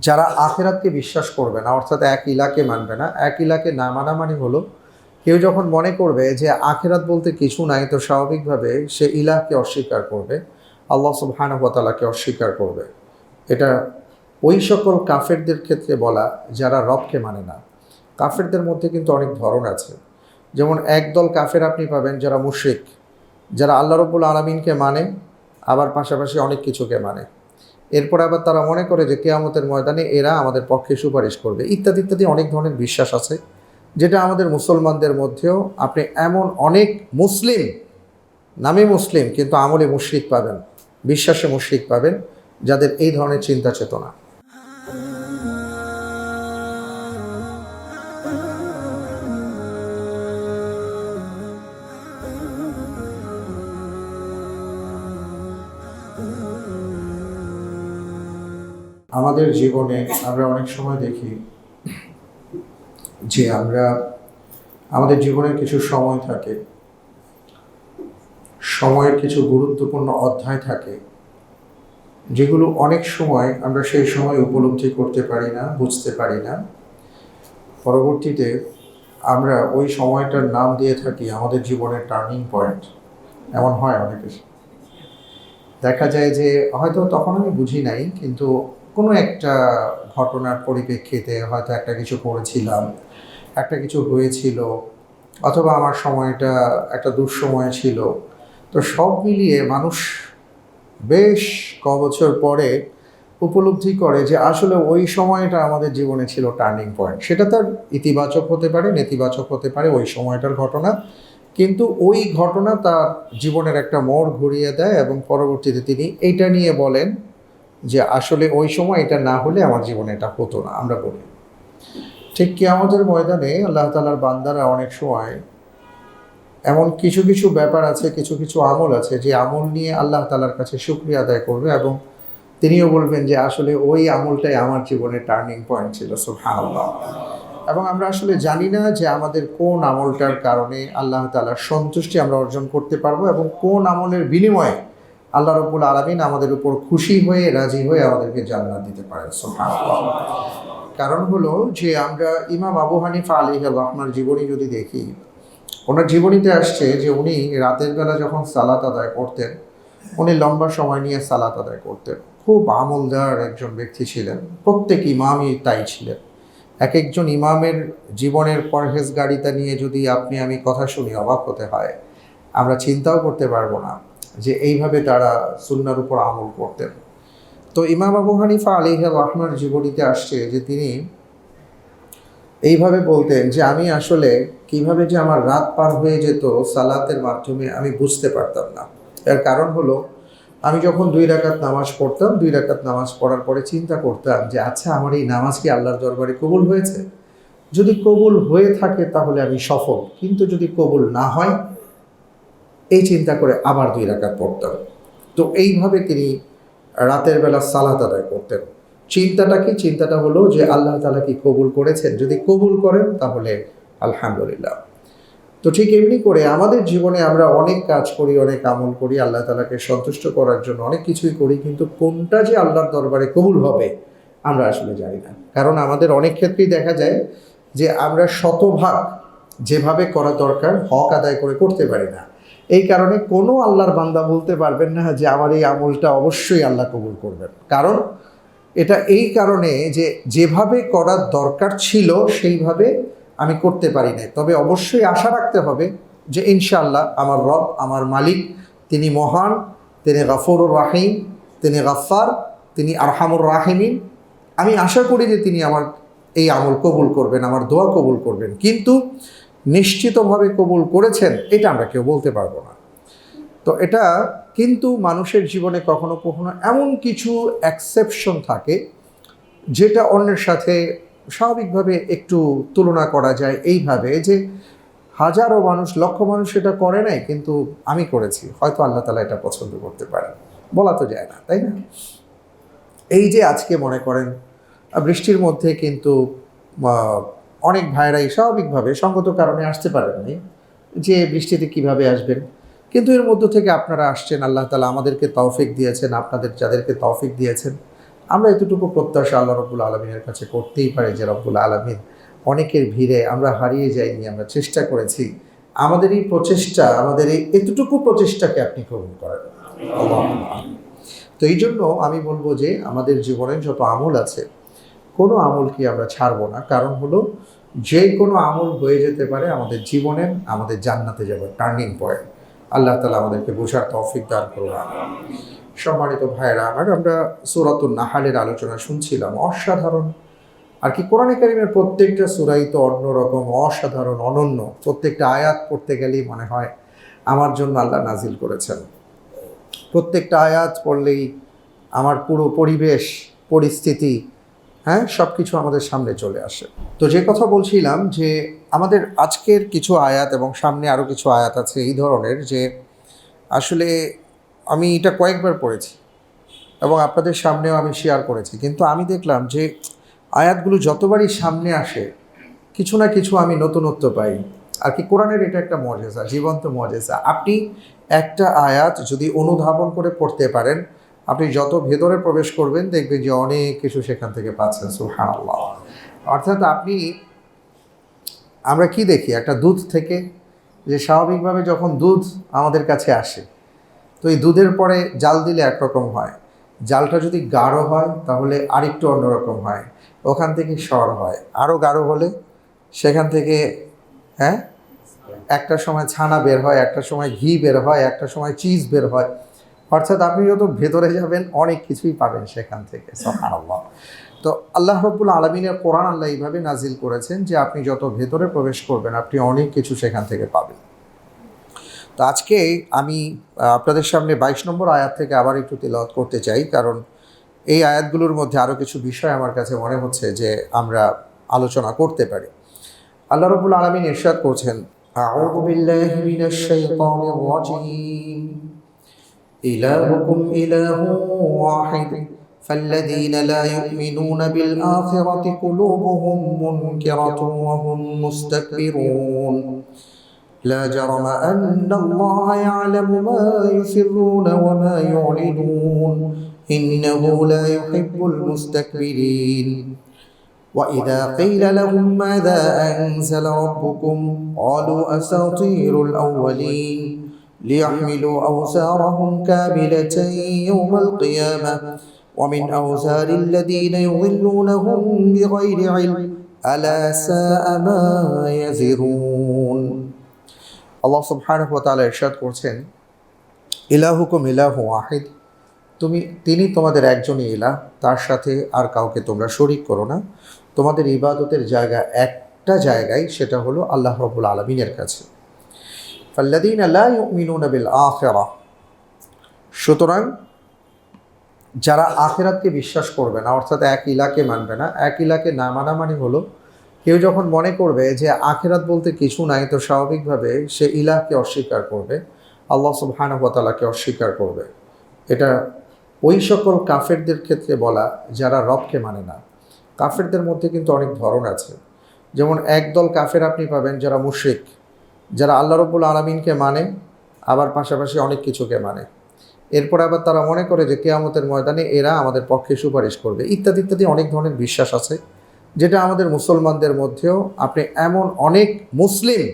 যারা আখেরাতকে বিশ্বাস করবে না, অর্থাৎ এক ইলাকে মানবে না, এক ইলাকে না মানা মানে হলো, কেউ যখন মনে করবে যে আখেরাত বলতে কিছু নাই, তো স্বাভাবিকভাবে সে ইলাহকে অস্বীকার করবে, আল্লাহ সুবহানহতালাকে অস্বীকার করবে। এটা ওই সকল কাফেরদের ক্ষেত্রে বলা, যারা রবকে মানে না। কাফেরদের মধ্যে কিন্তু অনেক ধরন আছে। যেমন একদল কাফের আপনি পাবেন যারা মুশরিক, যারা আল্লাহ রব্বুল আলমিনকে মানে আবার পাশাপাশি অনেক কিছুকে মানে। এরপর আবার তারা মনে করে যে কেয়ামতের ময়দানে এরা আমাদের পক্ষে সুপারিশ করবে, ইত্যাদি ইত্যাদি অনেক ধরনের বিশ্বাস আছে, যেটা আমাদের মুসলমানদের মধ্যেও আপনি এমন অনেক মুসলিম, নামে মুসলিম, কিন্তু আমলে মুশরিক পাবেন, বিশ্বাসে মুশরিক পাবেন, যাদের এই ধরনের চিন্তা চেতনা। আমাদের জীবনে আমরা অনেক সময় দেখি যে আমরা, আমাদের জীবনের কিছু সময় থাকে, সময়ের কিছু গুরুত্বপূর্ণ অধ্যায় থাকে, যেগুলো অনেক সময় আমরা সেই সময় উপলব্ধি করতে পারি না, বুঝতে পারি না। পরবর্তীতে আমরা ওই সময়টার নাম দিয়ে থাকি আমাদের জীবনের টার্নিং পয়েন্ট। এমন হয় অনেকের। দেখা যায় যে হয়তো তখন আমি বুঝি নাই, কিন্তু কোনো একটা ঘটনার পরিপ্রেক্ষিতে হয়তো একটা কিছু করেছিলাম, একটা কিছু হয়েছিল, অথবা আমার সময়টা একটা দুঃসময় ছিল। তো সব মিলিয়ে মানুষ বেশ ক বছর পরে উপলব্ধি করে যে আসলে ওই সময়টা আমাদের জীবনে ছিল টার্নিং পয়েন্ট। সেটা তার ইতিবাচক হতে পারে, নেতিবাচক হতে পারে, ওই সময়টার ঘটনা। কিন্তু ওই ঘটনা তার জীবনের একটা মোড় ঘুরিয়ে দেয় এবং পরবর্তীতে তিনি এইটা নিয়ে বলেন যে আসলে ওই সময় এটা না হলে আমার জীবনে এটা হতো না, আমরা বলি ঠিক কি আমাদের ময়দানে আল্লাহ তালার বান্দারা অনেক সময় এমন কিছু কিছু ব্যাপার আছে, কিছু কিছু আমল আছে, যে আমল নিয়ে আল্লাহ তালার কাছে শুক্রিয়া আদায় করবে এবং তিনিও বলবেন যে আসলে ওই আমলটাই আমার জীবনের টার্নিং পয়েন্ট ছিল, সুবহানাল্লাহ। এবং আমরা আসলে জানি না যে আমাদের কোন আমলটার কারণে আল্লাহ তালার সন্তুষ্টি আমরা অর্জন করতে পারব এবং কোন আমলের বিনিময়ে আল্লাহ রবুল আলমিন আমাদের উপর খুশি হয়ে, রাজি হয়ে আমাদেরকে জান্নাত দিতে পারেন। কারণ হলো যে আমরা ইমাম আবু হানিফা আলী রহমার জীবনী যদি দেখি, ওনার জীবনীতে আসছে যে উনি রাতের বেলা যখন সালাত আদায় করতেন, উনি লম্বা সময় নিয়ে সালাত আদায় করতেন। খুব আমলদার একজন ব্যক্তি ছিলেন, প্রত্যেক ইমামই তাই ছিলেন। এক একজন ইমামের জীবনের পরহেজগাড়িতা নিয়ে যদি আপনি আমি কথা শুনি, অবাক হতে হয়। আমরা চিন্তাও করতে পারব না। যে এইভাবে তারা সুন্নার উপর আমল করতেন। তো ইমাম আবু হানিফা আলিহ রহমার জীবনীতে আসছে যে তিনি এইভাবে বলতেন যে আমি আসলে কীভাবে যে আমার রাত পার হয়ে যেত সালাতের মাধ্যমে আমি বুঝতে পারতাম না। এর কারণ হলো, আমি যখন দুই রাকাত নামাজ পড়তাম, দুই রাকাত নামাজ পড়ার পরে চিন্তা করতাম যে আচ্ছা আমার এই নামাজ কি আল্লাহর দরবারে কবুল হয়েছে? যদি কবুল হয়ে থাকে তাহলে আমি সফল, কিন্তু যদি কবুল না হয় এই চিন্তা করে আবার দুই রাকাত পড়তাম তো এইভাবে তিনি রাতের বেলা সালাত আদায় করতেন। চিন্তাটা কি? চিন্তাটা হলো যে আল্লাহ তালা কি কবুল করেছেন? যদি কবুল করেন তাহলে আলহামদুলিল্লাহ। তো ঠিক এমনি করে আমাদের জীবনে আমরা অনেক কাজ করি, অনেক আমল করি, আল্লাহ তালাকে সন্তুষ্ট করার জন্য অনেক কিছুই করি, কিন্তু কোনটা যে আল্লাহর দরবারে কবুল হবে আমরা আসলে জানি না। কারণ আমাদের অনেক ক্ষেত্রেই দেখা যায় যে আমরা শতভাগ যেভাবে করা দরকার হক আদায় করে করতে পারি না। এই কারণে কোনো আল্লাহর বান্দা বলতে পারবেন না যে আমার এই আমলটা অবশ্যই আল্লাহ কবুল করবেন। কারণ এটা এই কারণে যে যেভাবে করার দরকার ছিল, সেইভাবে আমি করতে পারি নাই। তবে অবশ্যই আশা রাখতে হবে যে ইনশাআল্লাহ আমার রব, আমার মালিক, তিনি মহান, তিনি গফরুর রাহিম, তিনি গফার তিনি আরহামুর রাহিমিন। আমি আশা করি যে তিনি আমার এই আমল কবুল করবেন, আমার দোয়া কবুল করবেন। কিন্তু নিশ্চিতভাবে কবুল করেছেন, এটা আমরা কেউ বলতে পারব না। তো এটা কিন্তু মানুষের জীবনে কখনো কখনো এমন কিছু অ্যাকসেপশন থাকে, যেটা অন্যের সাথে স্বাভাবিকভাবে একটু তুলনা করা যায় এইভাবে যে হাজারো মানুষ, লক্ষ মানুষ এটা করে নাই, কিন্তু আমি করেছি, হয়তো আল্লাহ তালা এটা পছন্দ করতে পারে বলা তো যায় না, তাই না? এই যে আজকে মনে করেন বৃষ্টির মধ্যে কিন্তু অনেক ভাইরাই স্বাভাবিকভাবে সঙ্গত কারণে আসতে পারেননি, যে বৃষ্টিতে কীভাবে আসবেন। কিন্তু এর মধ্য থেকে আপনারা আসছেন, আল্লাহ তালা আমাদেরকে তৌফিক দিয়েছেন, আপনাদের যাদেরকে তৌফিক দিয়েছেন। আমরা এতটুকু প্রত্যাশা আল্লাহ রব্বুল আলমিনের কাছে করতেই পারি যে রব্বুল আলমিন অনেকের ভিড়ে আমরা হারিয়ে যাইনি, আমরা চেষ্টা করেছি। আমাদের এই প্রচেষ্টা, আমাদের এই এতটুকু প্রচেষ্টাকে আপনি কবুল করেন। তো এই জন্য আমি বলব যে আমাদের জীবনে যত আমল আছে কোনো আমলকে আমরা ছাড়বো না। কারণ হলো যে কোনো আমল হয়ে যেতে পারে আমাদের জীবনের আমাদের জান্নাতে যাবে টার্নিং পয়েন্ট আল্লাহ তালা আমাদেরকে বোঝার তৌফিক দান করুন সম্মানিত ভাইয়েরা আমার আমরা সুরাতুল নাহালের আলোচনা শুনছিলাম, অসাধারণ। আর কি কোরআনে কারিমের প্রত্যেকটা সুরাই তো অন্যরকম অসাধারণ, অনন্য। প্রত্যেকটা আয়াত পড়তে গেলেই মনে হয়, আমার জন্য আল্লাহ নাজিল করেছেন। প্রত্যেকটা আয়াত পড়লেই আমার পুরো পরিবেশ, পরিস্থিতি হ্যাঁ সব কিছু আমাদের সামনে চলে আসে। তো যে কথা বলছিলাম যে আমাদের আজকের কিছু আয়াত এবং সামনে আরও কিছু আয়াত আছে এই ধরনের যে আসলে আমি এটা কয়েকবার পড়েছি এবং আপনাদের সামনেও আমি শেয়ার করেছি। কিন্তু আমি দেখলাম যে আয়াতগুলো যতবারই সামনে আসে, কিছু না কিছু আমি নতুনত্ব পাই। আর কি কোরআনের এটা একটা মজেজা জীবন্ত মজেজা আপনি একটা আয়াত যদি অনুধাবন করে পড়তে পারেন আপনি যত ভেতরে প্রবেশ করবেন, দেখবেন যে অনেক কিছু সেখান থেকে পাচ্ছেন সুহানাল্লাহ অর্থাৎ আপনি, আমরা কি দেখি? একটা দুধ থেকে যে স্বাভাবিকভাবে যখন দুধ আমাদের কাছে আসে, তো এই দুধের পরে জাল দিলে একরকম হয়। জালটা যদি গাঢ় হয়, তাহলে আরেকটু অন্যরকম হয়। ওখান থেকে সর হয়। আরও গাঢ় হলে সেখান থেকে হ্যাঁ? একটা সময় ছানা বের হয়, একটা সময় ঘি বের হয়, একটা সময় চিজ বের হয়। অর্থাৎ আপনি যত ভেতরে যাবেন অনেক কিছুই পাবেন সেখান থেকে সুবহানাল্লাহ তো আল্লাহ রব্বুল আলমিনের কোরআন আল্লাহ এইভাবে নাজিল করেছেন যে আপনি যত ভেতরে প্রবেশ করবেন আপনি অনেক কিছু সেখান থেকে পাবেন তো আজকে আমি আহ, আপনাদের সামনে বাইশ নম্বর আয়াত থেকে আবার একটু তেলাওয়াত করতে চাই কারণ এই আয়াতগুলোর মধ্যে আরও কিছু বিষয় আমার কাছে মনে হচ্ছে যে আমরা আলোচনা করতে পারি আল্লাহ রবুল আলমিন ইরশাদ করছেন أعوذ بالله من الشيطان الرجيم إلهكم إله واحد. فالذين لا يؤمنون بالآخرة قلوبهم منكرة وهم مستكبرون. لا جرم أن الله يعلم ما يسرون وما يعلنون. إنه لا يحب المستكبرين. وإذا قيل لهم ماذا أنزل ربكم قالوا أساطير الأولين. ليحملوا أوزارهم كاملة يوم القيامة ومن أوزار الذين يضلونهم بغير علم ألا ساء ما يزرون আল্লাহ সুবহানাহু ওয়া তাআলা ইরশাদ করছেন ইলাহুকুম ইলাহু ওয়াহিদ তুমি তিনি তোমাদের একজনই ইলাহ তার সাথে আর কাউকে তোমরা শরিক করো না তোমাদের ইবাদতের জায়গা একটা জায়গায় সেটা হলো আল্লাহ রবুল আলমিনের কাছে ফাল্লাদিন লা ইউমিনুনা বিল আখিরা সুতরাং যারা আখেরাতকে বিশ্বাস করবে না, অর্থাৎ এক ইলাকে মানবে না, এক ইলাকে না মানা মানে হলো, কেউ যখন মনে করবে যে আখেরাত বলতে কিছু নাই, তো স্বাভাবিকভাবে সে ইলাহকে অস্বীকার করবে, আল্লাহ সুবহানহতালাকে অস্বীকার করবে। এটা ওই সকল কাফেরদের ক্ষেত্রে বলা, যারা রবকে মানে না। কাফেরদের মধ্যে কিন্তু অনেক ধরন আছে। যেমন একদল কাফের আপনি পাবেন যারা মুশরিক। যারা আল্লাহ রব্বুল আলমিনকে মানে আবার পাশাপাশি অনেক কিছুকে মানে। এরপর আবার তারা মনে করে যে কেয়ামতের ময়দানে এরা আমাদের পক্ষে সুপারিশ করবে, ইত্যাদি ইত্যাদি অনেক ধরনের বিশ্বাস আছে, যেটা আমাদের মুসলমানদের মধ্যেও আপনি এমন অনেক মুসলিম,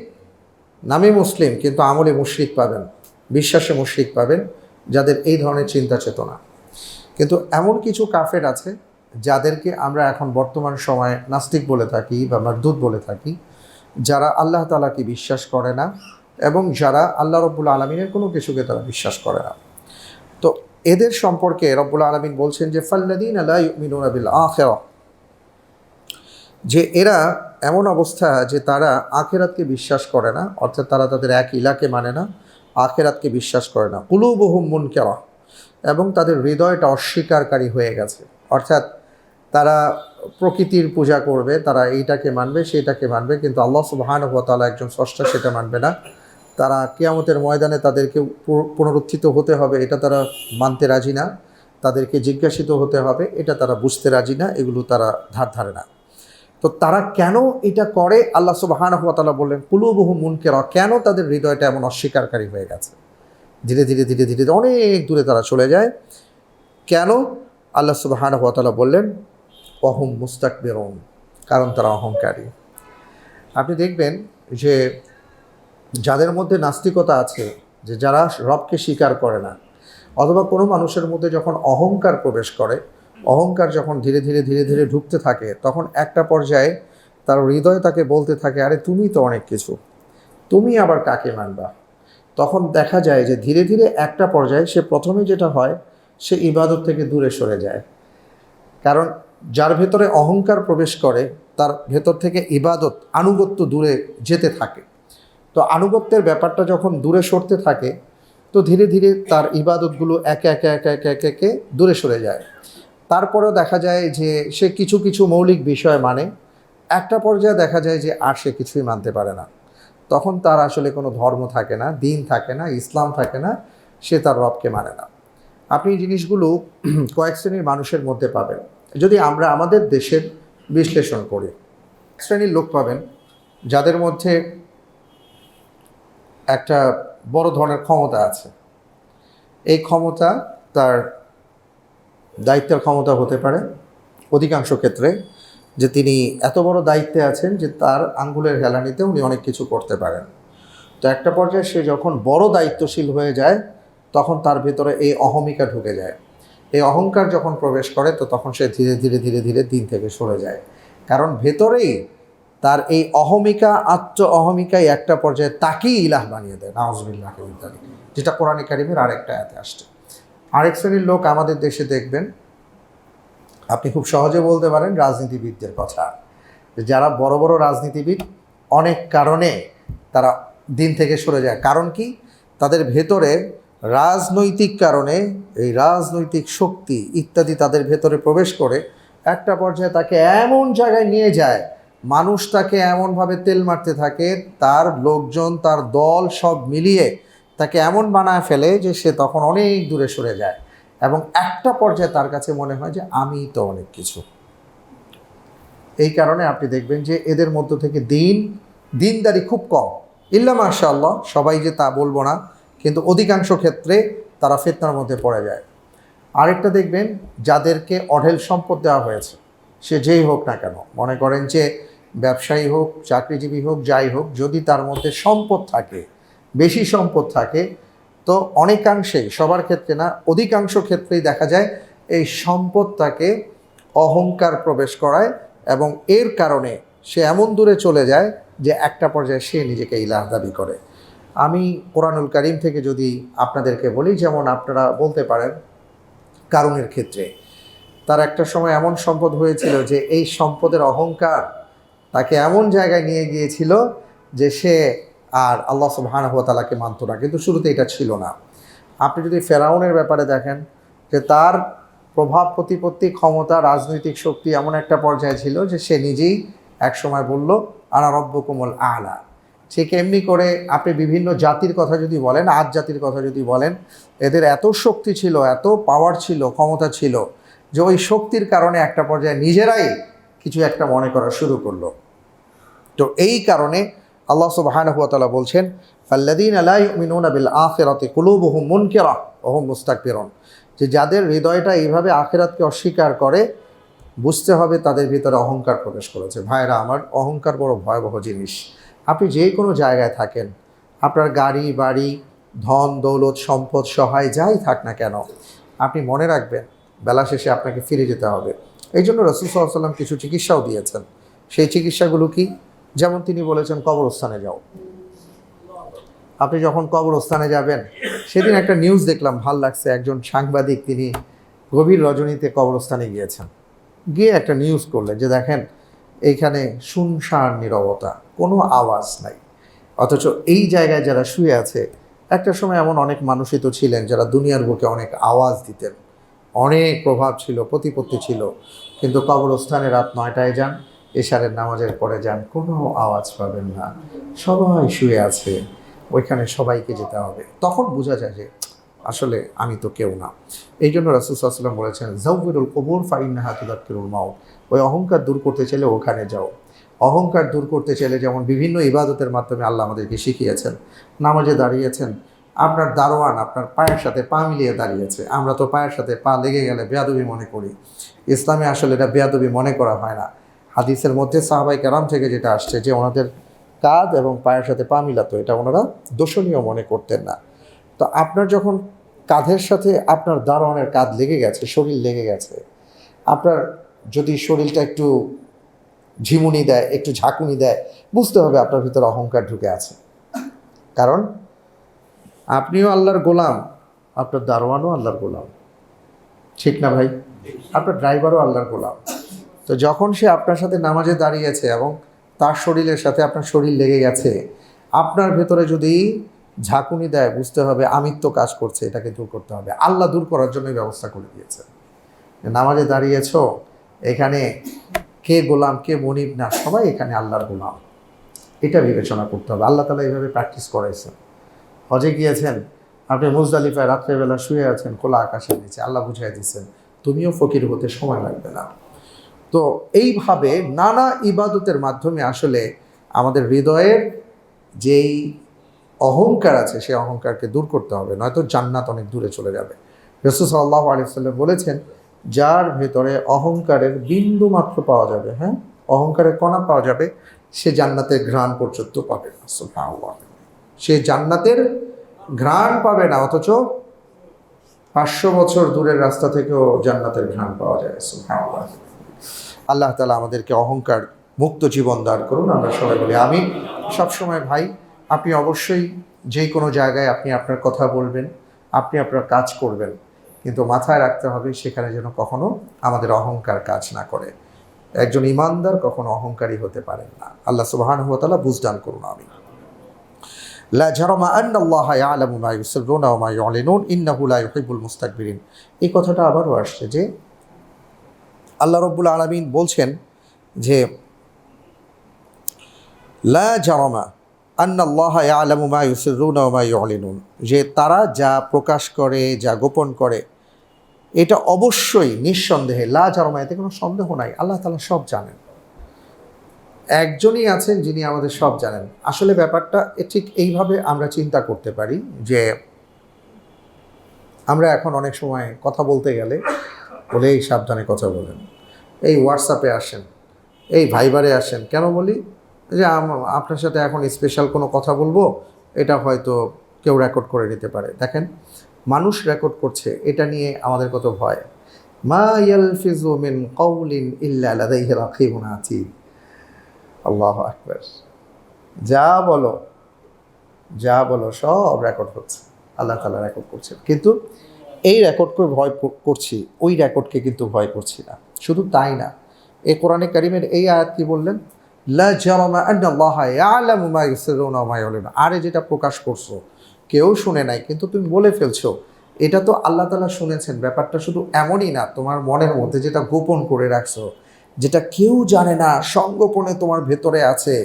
নামে মুসলিম, কিন্তু আমলে মুশরিক পাবেন, বিশ্বাসে মুশরিক পাবেন, যাদের এই ধরনের চিন্তা চেতনা। কিন্তু এমন কিছু কাফের আছে, যাদেরকে আমরা এখন বর্তমান সময়ে নাস্তিক বলে থাকি বা মারদুদ বলে থাকি যারা আল্লাহ তালাকে বিশ্বাস করে না এবং যারা আল্লাহ রব্বুল আলমিনের কোনো কিছুকে তারা বিশ্বাস করে না। তো এদের সম্পর্কে রব্বুল আলমিন বলছেন যে ফাল্লাদিন আল্লাহ মিনুন বিল আখেরা যে এরা এমন অবস্থা যে তারা আখেরাতকে বিশ্বাস করে না, অর্থাৎ তারা তাদের এক ইলাকে মানে না, আখেরাতকে বিশ্বাস করে না। কুলুবহুম মুনকেরা, এবং তাদের হৃদয়টা অস্বীকারী হয়ে গেছে। অর্থাৎ তারা প্রকৃতির পূজা করবে, তারা এইটাকে মানবে, সেইটাকে মানবে, কিন্তু আল্লাহ সুবাহানুভতালা একজন স্রষ্টা সেটা মানবে না। তারা কেয়ামতের ময়দানে তাদেরকে পুনরুত্থিত হতে হবে, এটা তারা মানতে রাজি না। তাদেরকে জিজ্ঞাসিত হতে হবে, এটা তারা বুঝতে রাজি না, এগুলো তারা ধার ধারে না। তো তারা কেন এটা করে? আল্লাহ সুবাহানহতালা বললেন কুলুবহু মুনকেরা কেন তাদের হৃদয়টা এমন অস্বীকারী হয়ে গেছে? ধীরে ধীরে ধীরে ধীরে অনেক দূরে তারা চলে যায়। কেন? আল্লাহ সুবাহান হতালা বললেন অহম মুস্তাক বেরোন কারণ তারা অহংকারী। আপনি দেখবেন যে যাদের মধ্যে নাস্তিকতা আছে, যে যারা রবকে স্বীকার করে না, অথবা কোনো মানুষের মধ্যে যখন অহংকার প্রবেশ করে, অহংকার যখন ধীরে ধীরে ধীরে ধীরে ঢুকতে থাকে, তখন একটা পর্যায়ে তার হৃদয় তাকে বলতে থাকে, আরে, তুমি তো অনেক কিছু। তুমি আবার কাকে মানবা? তখন দেখা যায় যে ধীরে ধীরে একটা পর্যায়ে সে প্রথমে যেটা হয়, সে ইবাদত থেকে দূরে সরে যায়। কারণ যার ভেতরে অহংকার প্রবেশ করে, তার ভেতর থেকে ইবাদত, আনুগত্য দূরে যেতে থাকে। তো আনুগত্যের ব্যাপারটা যখন দূরে সরতে থাকে, তো ধীরে ধীরে তার ইবাদতগুলো একে একে একে একে একে একে দূরে সরে যায়। তারপরেও দেখা যায় যে সে কিছু কিছু মৌলিক বিষয় মানে একটা পর্যায়ে দেখা যায় যে আর সে কিছুই মানতে পারে না। তখন তার আসলে কোনো ধর্ম থাকে না, দিন থাকে না, ইসলাম থাকে না, সে তার রবকে মানে না। আপনি এই জিনিসগুলো কয়েক শ্রেণির মানুষের মধ্যে পাবেন। যদি আমরা আমাদের দেশের বিশ্লেষণ করি, শ্রেণির লোক পাবেন যাদের মধ্যে একটা বড় ধরনের ক্ষমতা আছে। এই ক্ষমতা তার দায়িত্বের ক্ষমতা হতে পারে অধিকাংশ ক্ষেত্রে যে তিনি এত বড় দায়িত্বে আছেন যে তার আঙ্গুলের হেলানিতে উনি অনেক কিছু করতে পারেন। তো একটা পর্যায়ে সে যখন বড় দায়িত্বশীল হয়ে যায়, তখন তার ভেতরে এই অহমিকা ঢুকে যায়। এই অহংকার যখন প্রবেশ করে, তো তখন সে ধীরে ধীরে ধীরে ধীরে দিন থেকে সরে যায়। কারণ ভেতরেই তার এই অহমিকা, আত্ম অহমিকাই একটা পর্যায়ে তাকেই ইলাহ বানিয়ে দেয়। নাওজবিল্লাহ ইত্যাদি যেটা কোরআন কারিমের আরেকটা এতে আসছে। আরেক শ্রেণির লোক আমাদের দেশে দেখবেন, আপনি খুব সহজে বলতে পারেন রাজনীতিবিদদের কথা যারা বড় বড় রাজনীতিবিদ, অনেক কারণে তারা দিন থেকে সরে যায়। কারণ কি? তাদের ভেতরে রাজনৈতিক কারণে এই রাজনৈতিক শক্তি ইত্যাদি তাদের ভেতরে প্রবেশ করে, একটা পর্যায়ে তাকে এমন জায়গায় নিয়ে যায়, মানুষ তাকে এমনভাবে তেল মারতে থাকে, তার লোকজন, তার দল সব মিলিয়ে তাকে এমন বানায় ফেলে যে সে তখন অনেক দূরে সরে যায়। এবং একটা পর্যায়ে তার কাছে মনে হয় যে, আমি তো অনেক কিছু। এই কারণে আপনি দেখবেন যে এদের মধ্য থেকে দিন, দিনদারি খুব কম। ইল্লা মাশাআল্লাহ, সবাই যে তা বলব না কিন্তু অধিকাংশ ক্ষেত্রে তারা ফেতনার মধ্যে পড়ে যায়। আরেকটা দেখবেন, যাদেরকে অঢেল সম্পদ দেওয়া হয়েছে, সে যেই হোক না কেন, মনে করেন যে ব্যবসায়ী হোক, চাকরিজীবী হোক, যাই হোক, যদি তার মধ্যে সম্পদ থাকে, বেশি সম্পদ থাকে, তো অনেকাংশেই সবার ক্ষেত্রে না, অধিকাংশ ক্ষেত্রেই দেখা যায় এই সম্পদ তাকে অহংকার প্রবেশ করায় এবং এর কারণে সে এমন দূরে চলে যায় যে একটা পর্যায়ে সে নিজেকে ইলাহ দাবি করে। আমি কোরআনুল করিম থেকে যদি আপনাদেরকে বলি, যেমন আপনারা বলতে পারেন কারণের ক্ষেত্রে, তার একটা সময় এমন সম্পদ হয়েছিল যে এই সম্পদের অহংকার তাকে এমন জায়গায় নিয়ে গিয়েছিল যে সে আর আল্লাহ সুবহানাহু ওয়া তাআলাকে মানত না। কিন্তু শুরুতে এটা ছিল না। আপনি যদি ফেরাউনের ব্যাপারে দেখেন যে তার প্রভাব প্রতিপত্তি, ক্ষমতা, রাজনৈতিক শক্তি এমন একটা পর্যায়ে ছিল যে সে নিজেই এক সময় বলল, আনা রব্য কোমল আলা। ঠিক এমনি করে আপনি বিভিন্ন জাতির কথা যদি বলেন আজ জাতির কথা যদি বলেন, এদের এত শক্তি ছিল, এত পাওয়ার ছিল, ক্ষমতা ছিল, যে ওই শক্তির কারণে একটা পর্যায়ে নিজেরাই কিছু একটা মনে করা শুরু করল। তো এই কারণে আল্লাহ সুবহানাহু ওয়া তাআলা বলছেন ফাল্লাযীনা লা ইউমিনুনা বিল আখিরাতি কুলুবুহুম মুনকিরা ওয়া হুম মুস্তাকবিরুন। যে যাদের হৃদয়টা এইভাবে আখিরাতকে অস্বীকার করে, বুঝতে হবে তাদের ভিতরে অহংকার প্রবেশ করেছে। ভাইরা, আমার অহংকার বড় ভয়াবহ জিনিস। আপনি যে কোনো জায়গায় থাকেন, আপনার গাড়ি, বাড়ি, ধন, দৌলত, সম্পদ, সহায়, যাই থাক না কেন, আপনি মনে রাখবেন, বেলা শেষে আপনাকে ফিরে যেতে হবে। এই জন্য রসুল সাল্লাম কিছু চিকিৎসাও দিয়েছেন। সেই চিকিৎসাগুলো কি? যেমন তিনি বলেছেন, কবরস্থানে যাও। আপনি যখন কবরস্থানে যাবেন, সেদিন একটা নিউজ দেখলাম, ভালো লাগছে, একজন সাংবাদিক তিনি গভীর রজনীতে কবরস্থানে গিয়েছেন। গিয়ে একটা নিউজ করলেন যে, দেখেন এইখানে শুনশান নীরবতা, কোনো আওয়াজ নাই। অথচ এই জায়গায় যারা শুয়ে আছে, একটা সময় এমন অনেক মানুষই তো ছিলেন যারা দুনিয়ার বুকে অনেক আওয়াজ দিতেন। অনেক প্রভাব ছিল, প্রতিপত্তি ছিল। কিন্তু কবরস্থানে রাত নয়টায় যান, এশারের নামাজের পরে যান, কোনো আওয়াজ পাবেন না। সবাই শুয়ে আছে, ওইখানে সবাইকে যেতে হবে। তখন বোঝা যায় যে, আসলে আমি তো কেউ না। এই জন্য রাসুল সাল্লাম বলেছেন জাউবিরুল কবুর ফাইন্নাহা তুদাক্কিরুল মাউ ওই অহংকার দূর করতে চাইলে ওখানে যাও। অহংকার দূর করতে চাইলে যেমন বিভিন্ন ইবাদতের মাধ্যমে আল্লাহ আমাদেরকে শিখিয়েছেন। নামাজে দাঁড়িয়েছেন। আপনার দারোয়ান আপনার পায়ের সাথে পা মিলিয়ে দাঁড়িয়েছে। আমরা তো পায়ের সাথে পা লেগে গেলে বেয়াদবি মনে করি। ইসলামে আসলে এটা বেয়াদবি মনে করা হয় না। হাদিসের মধ্যে সাহাবাই কারাম থেকে যেটা আসছে যে ওনাদের কাঁধ এবং পায়ের সাথে পা মিলাতো, এটা ওনারা দোষণীয় মনে করতেন না। তো আপনার যখন কাঁধের সাথে আপনার দারোয়ানের কাঁধ লেগে গেছে, শরীর লেগে গেছে, আপনার যদি শরীরটা একটু ঝিমুনি দেয়, একটু ঝাঁকুনি দেয়, বুঝতে হবে আপনার ভিতরে অহংকার ঢুকে আছে। কারণ আপনিও আল্লাহর গোলাম, আপনার দারোয়ানও আল্লাহর গোলাম। ঠিক না ভাই? আপনার ড্রাইভারও আল্লাহর গোলাম। তো যখন সে আপনার সাথে নামাজে দাঁড়িয়েছে এবং তার শরীরের সাথে আপনার শরীর লেগে গেছে, আপনার ভেতরে যদি ঝাঁকুনি দেয়, বুঝতে হবে আমিত্ব কাজ করছে, এটাকে দূর করতে হবে। আল্লাহ দূর করার জন্যই ব্যবস্থা করে দিয়েছে। নামাজে দাঁড়িয়েছো এখানে কে গোলাম, কে মনিব না, সবাই এখানে আল্লাহর গোলাম। এটা বিবেচনা করতে হবে। আল্লাহ তালা এইভাবে প্র্যাকটিস করাইছেন। হজে গিয়েছেন, আপনি মুজদালিফায় রাত্রেবেলা শুয়ে আছেন, খোলা আকাশের নিচে, আল্লাহ বুঝাই দিচ্ছেন তুমিও ফকির হতে সময় লাগবে না। তো এইভাবে নানা ইবাদতের মাধ্যমে আসলে আমাদের হৃদয়ের যেই অহংকার আছে, সেই অহংকারকে দূর করতে হবে, নয়তো জান্নাত অনেক দূরে চলে যাবে। রসুল সাল্লাহ আলিয়াল্লাম বলেছেন যার ভেতরে অহংকারের বিন্দু মাত্র পাওয়া যাবে হ্যাঁ? অহংকারের কণা পাওয়া যাবে, সে জান্নাতের ঘ্রাণ পর্যন্ত পাবে না সে জান্নাতের ঘ্রাণ পাবে না, অথচ পাঁচশো বছর দূরের রাস্তা থেকেও জান্নাতের ঘ্রাণ পাওয়া যায়। আল্লাহ তালা আমাদেরকে অহংকার মুক্ত জীবন দান করুন, আমরা সবাই বলি আমি সবসময় ভাই, আপনি অবশ্যই যে কোনো জায়গায় আপনি আপনার কথা বলবেন, আপনি আপনার কাজ করবেন কিন্তু মাথায় রাখতে হবে সেখানে যেন কখনো আমাদের অহংকার কাজ না করে। একজন ইমানদার কখনো অহংকারী হতে পারেন না। আল্লাহ সুবাহান তালা বুঝদান করুন আমি এই কথাটা আবারও আসছে যে আল্লাহ রব্বুল আলামিন বলছেন যে, লা জারামা আন্না আল্লাহ ইয়ালামু মা ইউসিররুনা ওয়া মা ইউলিনুন। যে তারা যা প্রকাশ করে, যা গোপন করে এটা অবশ্যই নিঃসন্দেহে, লা জারমা, এতে কোনো সন্দেহ নাই, আল্লাহ তালা সব জানেন। একজনই আছেন যিনি আমাদের সব জানেন। আসলে ব্যাপারটা ঠিক এইভাবে আমরা চিন্তা করতে পারি যে আমরা এখন অনেক সময় কথা বলতে গেলে বলে এই সাবধানে কথা বলেন। এই হোয়াটসঅ্যাপে আসেন, এই ভাইবারে আসেন, কেন বলি? যে আপনার সাথে এখন স্পেশাল কোনো কথা বলব, এটা হয়তো কেউ রেকর্ড করে নিতে পারে। দেখেন মানুষ রেকর্ড করছে, এটা নিয়ে আমাদের কত ভয়। মা ইয়ালফিজু মিন কওলিন ইল্লা লাদাইহি রাকিবুন আতীদ আল্লাহু আকবার। যা বলো যা বলো সব রেকর্ড হচ্ছে। আল্লাহ তাআলা রেকর্ড করছেন। কিন্তু এই রেকর্ডকে ভয় করছি, ওই রেকর্ডকে কিন্তু ভয় করছি না। শুধু তাই না এ কোরআনে কারিমের এই আয়াত কি বললেন? আরে যেটা প্রকাশ করছ কেউ শুনে নাই, কিন্তু তুমি বলে ফেলছো। এটা তো আল্লাহ তালা শুনেছেন, ব্যাপারটা শুধু এমনই না, তোমার মনের মধ্যে যেটা গোপন করে রাখছো, যেটা কেউ জানে না সঙ্গোপনে তোমার ভেতরে আছে,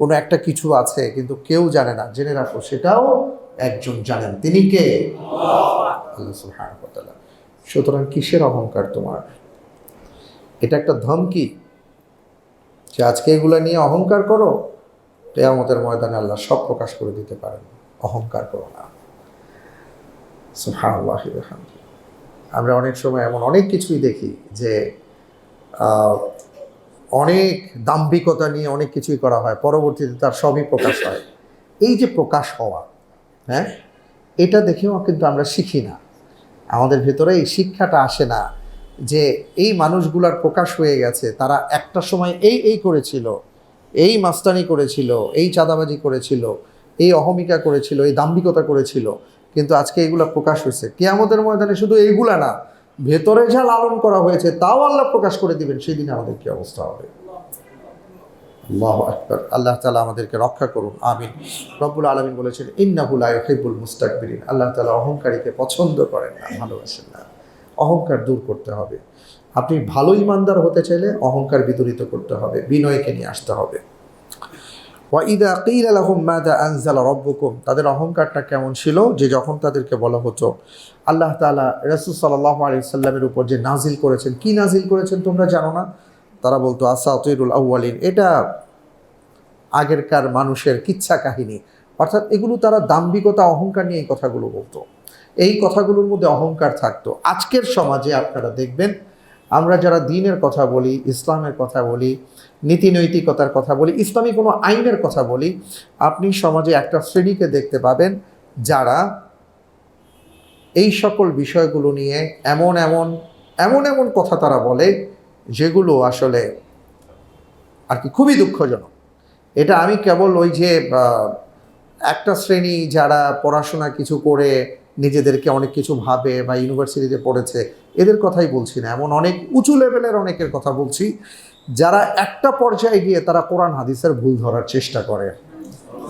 কোনো একটা কিছু আছে, কিন্তু কেউ জানে না। জেনে রাখো, সেটাও একজন জানেন। তিনি কে? সুতরাং কিসের অহংকার তোমার? এটা একটা ধমকি যে আজকে এগুলো নিয়ে অহংকার করো, কেয়ামতের ময়দানে আল্লাহ সব প্রকাশ করে দিতে পারেন। অহংকার করো না। আমরা অনেক সময় এমন অনেক কিছুই দেখি যে অনেক দাম্ভিকতা নিয়ে অনেক কিছুই করা হয়, পরবর্তীতে তার সবই প্রকাশ হয়। এই যে প্রকাশ হওয়া হ্যাঁ এটা দেখেও কিন্তু আমরা শিখি না। আমাদের ভেতরে এই শিক্ষাটা আসে না যে, এই মানুষগুলার প্রকাশ হয়ে গেছে, তারা একটা সময় এই এই করেছিল, এই মাস্তানি করেছিল, এই চাঁদাবাজি করেছিল এই অহমিকা করেছিল, এই দাম্ভিকতা করেছিল, কিন্তু আজকে এগুলা প্রকাশ হয়েছে। কেয়ামতের ময়দানে শুধু এইগুলা না, ভেতরে যা লালন করা হয়েছে, তাও আল্লাহ প্রকাশ করে দিবেন সেই দিনে আমাদের কি অবস্থা হবে? আল্লাহ আকবর। আল্লাহ তালা আমাদেরকে রক্ষা করুন, আমিন। রব্বুল আলমিন বলেছেন ইন্নাহুল আইহিবুল মুস্তাকবিরিন। আল্লাহ তালা অহংকারীকে পছন্দ করেন না, ভালোবাসেন না। অহংকার দূর করতে হবে। আপনি ভালো ইমানদার হতে চাইলে অহংকার বিদরিত করতে হবে, বিনয়কে নিয়ে আসতে হবে। ওয়াইদা কিল আলহম মাদা আনজাল রব্বুকুম, তাদের অহংকারটা কেমন ছিল? যে যখন তাদেরকে বলা হতো, আল্লাহ তালা রসুল সাল্লাহ আলি সাল্লামের উপর যে নাজিল করেছেন, কি নাজিল করেছেন তোমরা জানো না? তারা বলতো আসা তৈরুল আউ্বালিন এটা আগেরকার মানুষের কিচ্ছা কাহিনী। অর্থাৎ এগুলো তারা দাম্ভিকতা, অহংকার নিয়ে এই কথাগুলো বলতো। এই কথাগুলোর মধ্যে অহংকার থাকতো। আজকের সমাজে আপনারা দেখবেন, আমরা যারা দিনের কথা বলি, ইসলামের কথা বলি নীতি নৈতিকতার কথা বলি, ইসলামী কোনো আইনের কথা বলি, আপনি সমাজে একটা শ্রেণীকে দেখতে পাবেন যারা এই সকল বিষয়গুলো নিয়ে এমন এমন এমন এমন কথা তারা বলে, যেগুলো আসলে আর কি খুবই দুঃখজনক। এটা আমি কেবল ওই যে একটা শ্রেণি যারা পড়াশোনা কিছু করে নিজেদেরকে অনেক কিছু ভাবে বা ইউনিভার্সিটিতে পড়েছে এদের কথাই বলছি না, এমন অনেক উঁচু লেভেলের অনেকের কথা বলছি, যারা একটা পর্যায়ে গিয়ে তারা কোরআন, হাদিসের ভুল ধরার চেষ্টা করে।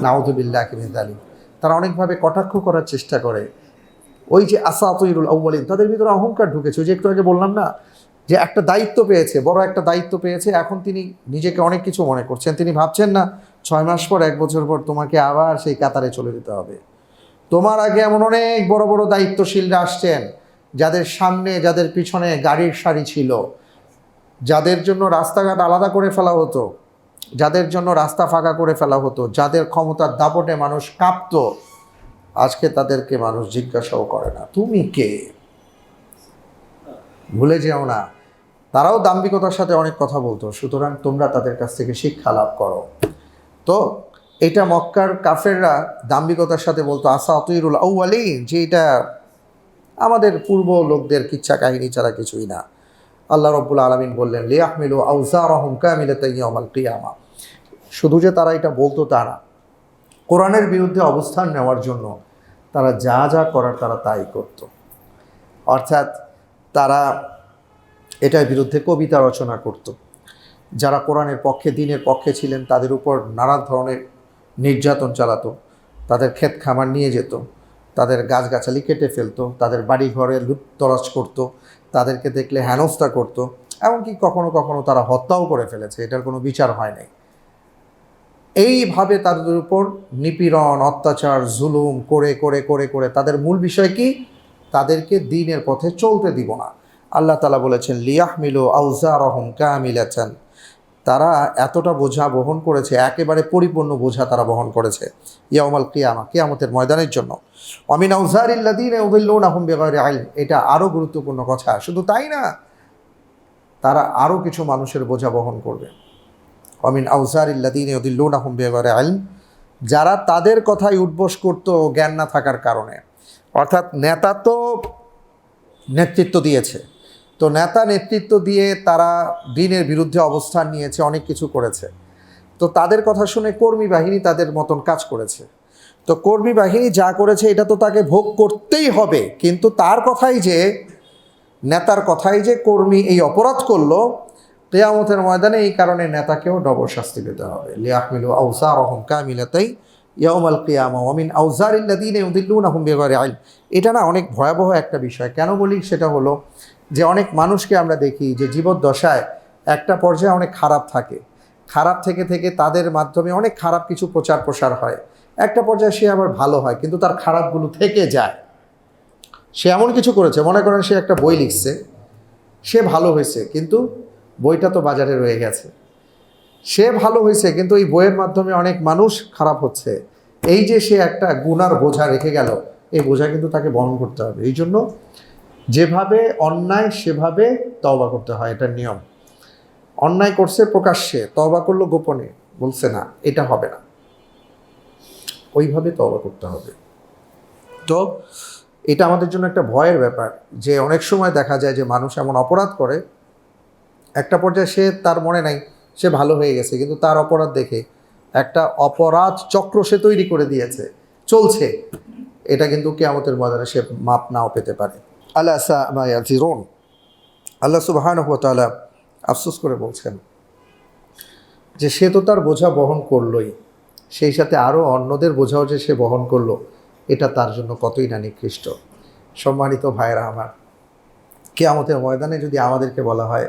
নাউদুবিল্লাহ আলী তারা অনেকভাবে কটাক্ষ করার চেষ্টা করে। ওই যে আসাতুল আউ্বালিন তাদের ভিতরে অহংকার ঢুকেছে। ওই যে একটু আগে বললাম না, যে একটা দায়িত্ব পেয়েছে, বড় একটা দায়িত্ব পেয়েছে, এখন তিনি নিজেকে অনেক কিছু মনে করছেন। তিনি ভাবছেন না, ছয় মাস পর, এক বছর পর তোমাকে আবার সেই কাতারে চলে যেতে হবে। তোমার আগে এমন অনেক বড় বড় দায়িত্বশীলরা আসছেন। যাদের সামনে, যাদের পিছনে গাড়ির সারি ছিল, যাদের জন্য রাস্তাঘাট আলাদা করে ফেলা হতো, যাদের জন্য রাস্তা ফাঁকা করে ফেলা হতো, যাদের ক্ষমতার দাপটে মানুষ কাঁপতো, আজকে তাদেরকে মানুষ জিজ্ঞাসাও করে না। তুমি কে? ভুলে যেও না। তারাও দাম্ভিকতার সাথে অনেক কথা বলতো, সুতরাং তোমরা তাদের কাছ থেকে শিক্ষা লাভ করো। তো এটা মক্কার কাফেররা দাম্ভিকতার সাথে বলতো আসা অতইরুল আউআলি যে এটা আমাদের পূর্ব লোকদের কিচ্ছা কাহিনী ছাড়া কিছুই না। আল্লাহ রব্বুল আলমিন বললেন, লিয়াহমিলু আউজা রহম কামিলে তাইয়ামাল কিয়ামা। শুধু যে তারা এটা বলতো তা না। কোরআনের বিরুদ্ধে অবস্থান নেওয়ার জন্য তারা যা যা করার তারা তাই করত। অর্থাৎ তারা এটার বিরুদ্ধে কবিতা রচনা করত। যারা কোরআনের পক্ষে, দিনের পক্ষে ছিলেন, তাদের উপর নানা ধরনের নির্যাতন চালাতো, তাদের ক্ষেত খামার নিয়ে যেত। তাদের গাছগাছালি কেটে ফেলতো, তাদের বাড়ি ঘরে লুটতরাজ করতো, তাদেরকে দেখলে হেনস্থা করতো, এমনকি কখনো কখনো তারা হত্যাও করে ফেলেছে, এটার কোনো বিচার হয় নাই। এইভাবে তাদের উপর নিপীড়ন, অত্যাচার, জুলুম করে করে করে করে তাদের মূল বিষয় কি? তাদেরকে দিনের পথে চলতে দিব না। আল্লাহ তালা বলেছেন, লিয়াহমিলু আউজা রহম কামিলাচান তারা এতটা বোঝা বহন করেছে, একেবারে পরিপূর্ণ বোঝা তারা বহন করেছে ইয়ামাল কিয়ামা, কিয়ামতের ময়দানের জন্য। অমিন আউজার ইল্লাদিন উদিল্লুন আহম বেগরে আইন এটা আরও গুরুত্বপূর্ণ কথা, শুধু তাই না, তারা আরও কিছু মানুষের বোঝা বহন করবে। অমিন আউজার ইল্লাদিন উদিল্লুন আহম বেগরে আইন যারা তাদের কথাই উদ্বোস করতো জ্ঞান না থাকার কারণে। অর্থাৎ নেতা তো নেতৃত্ব দিয়েছে। তো নেতা নেতৃত্ব দিয়ে তারা দিনের বিরুদ্ধে অবস্থান নিয়েছে, অনেক কিছু করেছে। তো তাদের কথা শুনে কর্মী বাহিনী তাদের মতন কাজ করেছে। তো কর্মী বাহিনী যা করেছে, এটা তো তাকে ভোগ করতেই হবে। কিন্তু তার কথাই যে, নেতার কথাই যে কর্মী এই অপরাধ করল, কেয়ামতের ময়দানে এই কারণে নেতাকেও ডবল শাস্তি পেতে হবে। লিয়াহমিলু আউসা রহম কামিলাতাই ইয়াউমাল কিয়ামা ওমিন আউজার ইল্লাদিনে এটা না অনেক ভয়াবহ একটা বিষয়। কেন বলি? সেটা হলো যে অনেক মানুষকে আমরা দেখি যে জীবদ্দশায় একটা পর্যায়ে অনেক খারাপ থাকে। খারাপ থেকে থেকে তাদের মাধ্যমে অনেক খারাপ কিছু প্রচার প্রসার হয়। একটা পর্যায়ে সে আবার ভালো হয়, কিন্তু তার খারাপগুলো থেকে যায়। সে এমন কিছু করেছে, মনে করেন সে একটা বই লিখছে, সে ভালো হয়েছে, কিন্তু বইটা তো বাজারে রয়ে গেছে। সে ভালো হয়েছে, কিন্তু এই বইয়ের মাধ্যমে অনেক মানুষ খারাপ হচ্ছে। এই যে সে একটা গুনার বোঝা রেখে গেল, এই বোঝা কিন্তু তাকে বহন করতে হবে। এই জন্য যেভাবে অন্যায়, সেভাবে তওবা করতে হয় এটা নিয়ম। অন্যায় করছে প্রকাশ্যে, তওবা করল গোপনে, বলছে না, এটা হবে না। ওইভাবে তওবা করতে হবে। তো এটা আমাদের জন্য একটা ভয়ের ব্যাপার, যে অনেক সময় দেখা যায় যে মানুষ এমন অপরাধ করে, একটা পর্যায়ে সে তার মনে নাই, সে ভালো হয়ে গেছে, কিন্তু তার অপরাধ দেখে একটা অপরাধ চক্র সে তৈরি করে দিয়েছে, চলছে। এটা কিন্তু কেয়ামতের ময়দানে সে মাপ নাও পেতে পারে। আল্লাহ জিরোন আল্লাহ সুবাহান তালা আফসোস করে বলছেন যে সে তো তার বোঝা বহন করলোই, সেই সাথে আরও অন্যদের বোঝাও যে সে বহন করল, এটা তার জন্য কতই না নিকৃষ্ট। সম্মানিত ভাইয়েরা আমার, কেয়ামতের ময়দানে যদি আমাদেরকে বলা হয়,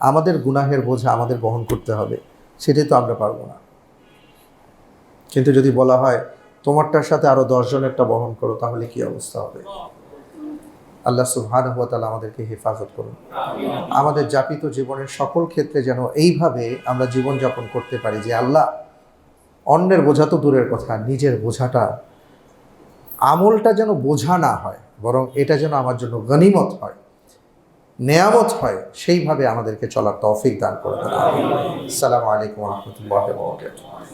আমাদের গুনাহের বোঝা আমাদের বহন করতে হবে সেটাই তো আমরা পারব না। কিন্তু যদি বলা হয়, তোমারটার সাথে আরও দশজনেরটা বহন করো, তাহলে কি অবস্থা হবে? আল্লাহ সুবহান তালা আমাদেরকে হেফাজত করুন। আমাদের যাপিত জীবনের সকল ক্ষেত্রে যেন এইভাবে আমরা জীবনযাপন করতে পারি যে আল্লাহ, অন্যের বোঝা তো দূরের কথা, নিজের বোঝাটা, আমলটা যেন বোঝা না হয়, বরং এটা যেন আমার জন্য গনিমত হয়, নেয়ামত হয়, সেইভাবে আমাদেরকে চলার তৌফিক দান করে দেন। সালামু আলাইকুম রহমতুল্লাহ